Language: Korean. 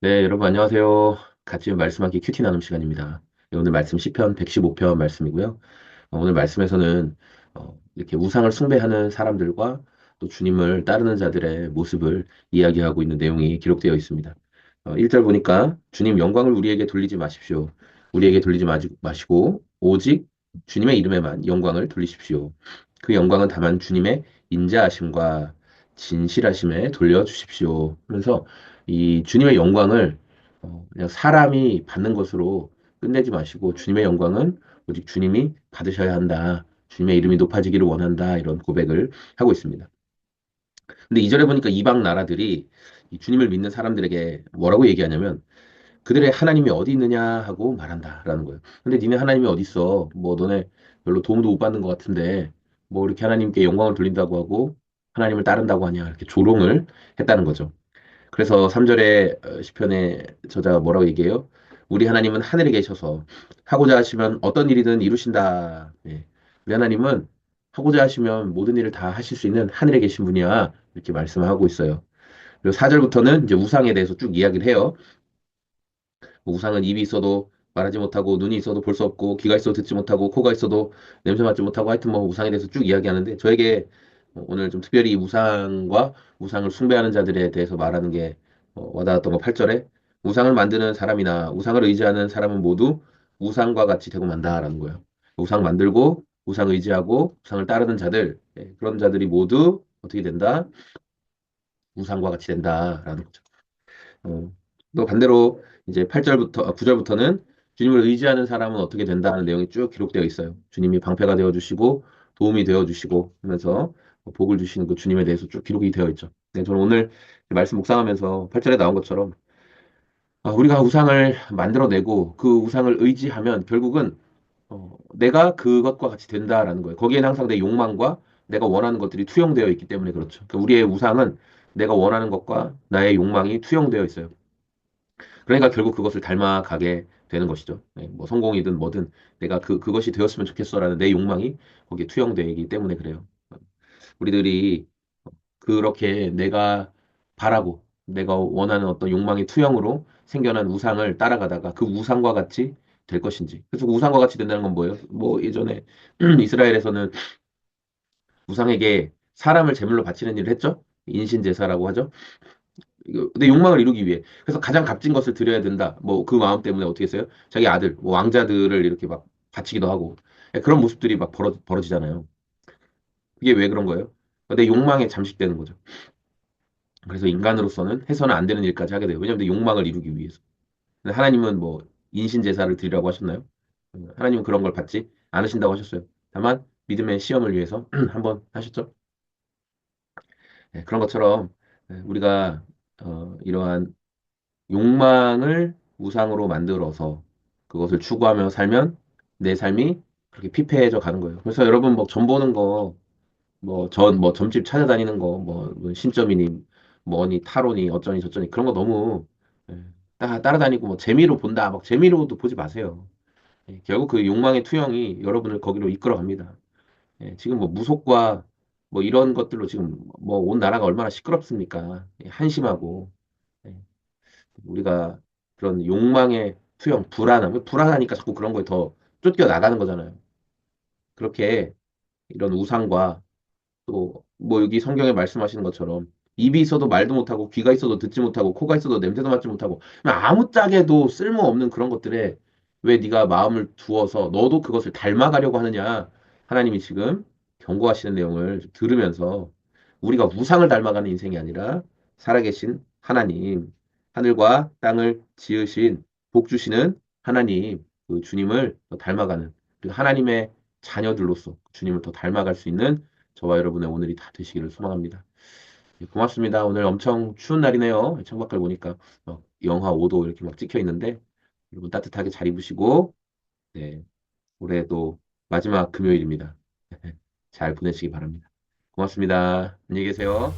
네, 여러분 안녕하세요. 같이 말씀하기 큐티 나눔 시간입니다. 네, 오늘 말씀 시편 115편 말씀이고요. 어, 오늘 말씀에서는 어, 이렇게 우상을 숭배하는 사람들과 또 주님을 따르는 자들의 모습을 이야기하고 있는 내용이 기록되어 있습니다. 어, 1절 보니까 주님 영광을 우리에게 돌리지 마십시오. 우리에게 돌리지 마시고 오직 주님의 이름에만 영광을 돌리십시오. 그 영광은 다만 주님의 인자하심과 진실하심에 돌려주십시오. 하면서 이 주님의 영광을 어, 그냥 사람이 받는 것으로 끝내지 마시고 주님의 영광은 오직 주님이 받으셔야 한다. 주님의 이름이 높아지기를 원한다. 이런 고백을 하고 있습니다. 근데 이절에 보니까 이방 나라들이 이 주님을 믿는 사람들에게 뭐라고 얘기하냐면 그들의 하나님이 어디 있느냐 하고 말한다라는 거예요. 근데 니네 하나님이 어디 있어? 뭐 너네 별로 도움도 못 받는 것 같은데 뭐 이렇게 하나님께 영광을 돌린다고 하고 하나님을 따른다고 하냐 이렇게 조롱을 했다는 거죠. 그래서 3절에 어, 시편의 저자가 뭐라고 얘기해요? 우리 하나님은 하늘에 계셔서 하고자 하시면 어떤 일이든 이루신다. 예. 우리 하나님은 하고자 하시면 모든 일을 다 하실 수 있는 하늘에 계신 분이야. 이렇게 말씀하고 있어요. 그리고 4절부터는 이제 우상에 대해서 쭉 이야기를 해요. 뭐 우상은 입이 있어도 말하지 못하고 눈이 있어도 볼 수 없고 귀가 있어도 듣지 못하고 코가 있어도 냄새 맡지 못하고 하여튼 뭐 우상에 대해서 쭉 이야기하는데 저에게 오늘 좀 특별히 우상과 우상을 숭배하는 자들에 대해서 말하는 게 어, 와닿았던 거 8절에 우상을 만드는 사람이나 우상을 의지하는 사람은 모두 우상과 같이 되고 만다라는 거예요. 우상 만들고 우상 의지하고 우상을 따르는 자들 예, 그런 자들이 모두 어떻게 된다? 우상과 같이 된다라는 거죠. 어, 또 반대로 이제 8절부터 9절부터는 주님을 의지하는 사람은 어떻게 된다는 내용이 쭉 기록되어 있어요. 주님이 방패가 되어 주시고 도움이 되어 주시고 하면서 복을 주시는 그 주님에 대해서 쭉 기록이 되어 있죠. 네, 저는 오늘 말씀 묵상하면서 8절에 나온 것처럼 아, 우리가 우상을 만들어내고 그 우상을 의지하면 결국은 어, 내가 그것과 같이 된다라는 거예요. 거기에는 항상 내 욕망과 내가 원하는 것들이 투영되어 있기 때문에 그렇죠. 그러니까 우리의 우상은 내가 원하는 것과 나의 욕망이 투영되어 있어요. 그러니까 결국 그것을 닮아가게 되는 것이죠. 네, 뭐 성공이든 뭐든 내가 그, 그것이 되었으면 좋겠어라는 내 욕망이 거기에 투영되기 때문에 그래요. 우리들이 그렇게 내가 바라고 내가 원하는 어떤 욕망의 투영으로 생겨난 우상을 따라가다가 그 우상과 같이 될 것인지. 그래서 그 우상과 같이 된다는 건 뭐예요? 뭐 예전에 이스라엘에서는 우상에게 사람을 제물로 바치는 일을 했죠. 인신 제사라고 하죠. 내 욕망을 이루기 위해. 그래서 가장 값진 것을 드려야 된다. 뭐 그 마음 때문에 어떻게 했어요? 자기 아들, 뭐 왕자들을 이렇게 막 바치기도 하고. 그런 모습들이 막 벌어, 벌어지잖아요. 그게 왜 그런 거예요? 내 욕망에 잠식되는 거죠. 그래서 인간으로서는 해서는 안 되는 일까지 하게 돼요. 왜냐하면 내 욕망을 이루기 위해서. 하나님은 뭐 인신 제사를 드리라고 하셨나요? 하나님은 그런 걸 받지 않으신다고 하셨어요. 다만 믿음의 시험을 위해서 한번 하셨죠. 네, 그런 것처럼 네, 우리가 어, 이러한 욕망을 우상으로 만들어서 그것을 추구하며 살면 내 삶이 그렇게 피폐해져 가는 거예요. 그래서 여러분 뭐 점 보는 거, 뭐 전, 뭐 점집 찾아다니는 거, 뭐, 뭐 신점이니, 뭐니, 타로니, 어쩌니 저쩌니 그런 거 너무 예, 따, 따라다니고 뭐 재미로 본다, 막 재미로도 보지 마세요. 예, 결국 그 욕망의 투영이 여러분을 거기로 이끌어 갑니다. 예, 지금 뭐 무속과 뭐 이런 것들로 지금 뭐 온 나라가 얼마나 시끄럽습니까? 예, 한심하고 예, 우리가 그런 욕망의 투영, 불안함, 불안하니까 자꾸 그런 거에 더 쫓겨 나가는 거잖아요. 그렇게 이런 우상과 또 뭐 여기 성경에 말씀하시는 것처럼 입이 있어도 말도 못하고 귀가 있어도 듣지 못하고 코가 있어도 냄새도 맡지 못하고 아무짝에도 쓸모없는 그런 것들에 왜 네가 마음을 두어서 너도 그것을 닮아가려고 하느냐? 하나님이 지금 경고하시는 내용을 들으면서 우리가 우상을 닮아가는 인생이 아니라 살아계신 하나님 하늘과 땅을 지으신 복 주시는 하나님 그 주님을 더 닮아가는 그 하나님의 자녀들로서 주님을 더 닮아갈 수 있는 저와 여러분의 오늘이 다 되시기를 소망합니다. 예, 고맙습니다. 오늘 엄청 추운 날이네요. 창밖을 보니까 막 영하 5도 이렇게 막 찍혀 있는데 여러분 따뜻하게 잘 입으시고 네, 올해도 마지막 금요일입니다. 잘 보내시기 바랍니다. 고맙습니다. 안녕히 계세요.